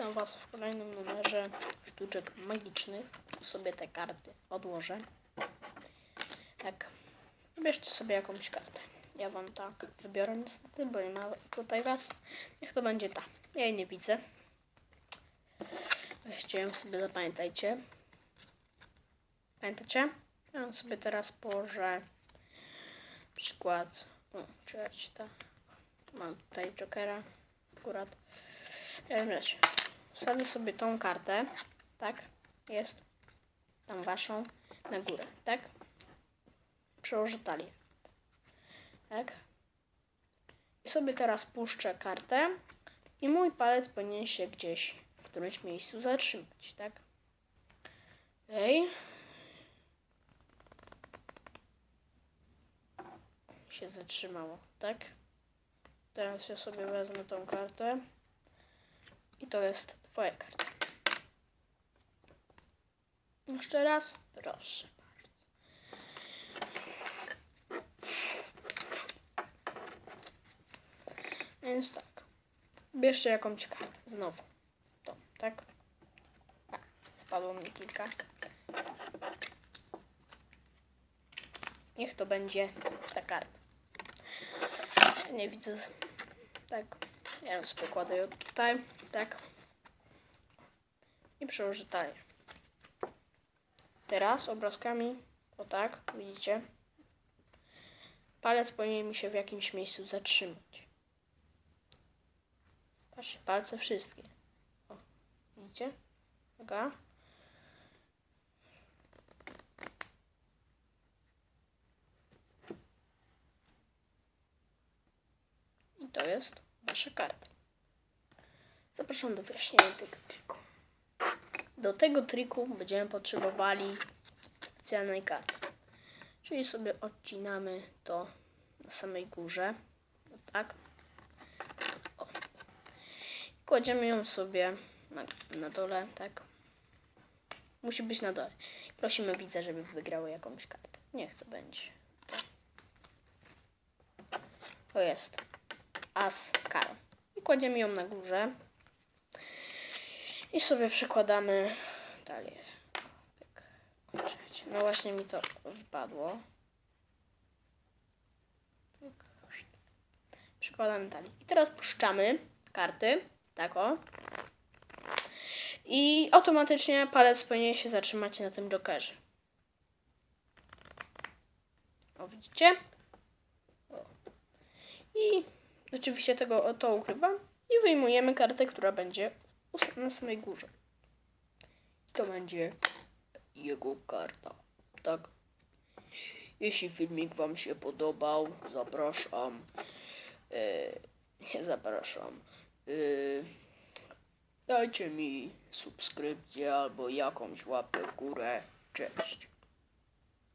Witam Was w kolejnym numerze sztuczek magicznych. Sobie te karty odłożę. Tak. Wybierzcie sobie jakąś kartę. Ja Wam tak wybiorę niestety, bo nie ma tutaj Was. Niech to będzie ta. Ja jej nie widzę. Weźcie ją sobie, zapamiętajcie. Pamiętacie? Ja sobie teraz położę przykład. O, czekajcie, ta. Mam tutaj Jokera akurat. W wsadzę sobie tą kartę, tak, jest tam waszą na górę, tak, przełożę talię, tak, i sobie teraz puszczę kartę i mój palec powinien się gdzieś w którymś miejscu zatrzymać, tak, Ej. się zatrzymało, tak, teraz ja sobie wezmę tą kartę i to jest twoja karta. Jeszcze raz. Proszę bardzo. Więc tak. Bierzcie jakąś kartę. Znowu. To, tak? A, spadło mi kilka. Niech to będzie ta karta. Nie widzę. Tak. Ja ją sobie kładę ją tutaj, tak. I przełożę talię. Teraz obrazkami, o tak, widzicie? Palec powinien mi się w jakimś miejscu zatrzymać. Patrzcie, palce wszystkie. O, widzicie? Uwaga. I to jest wasza karta. Zapraszam do wyjaśnienia tego triku. Do tego triku będziemy potrzebowali specjalnej karty. Czyli sobie odcinamy to na samej górze. O tak. O. Kładziemy ją sobie na, na dole, tak. Musi być na dole. Prosimy widza, żeby wygrał jakąś kartę. Niech to będzie. To jest as karo. I kładziemy ją na górze. I sobie przykładamy dalej. Tak. No właśnie mi to wypadło. Tak. Przykładamy dalej. I teraz puszczamy karty. Tak o. I automatycznie palec powinien się zatrzymać na tym jokerze. O, widzicie? O. I oczywiście tego to ukrywam. I wyjmujemy kartę, która będzie na samej górze. I to będzie jego karta. Tak. Jeśli filmik Wam się podobał, zapraszam. E, nie zapraszam. E, dajcie mi subskrypcję albo jakąś łapkę w górę. Cześć.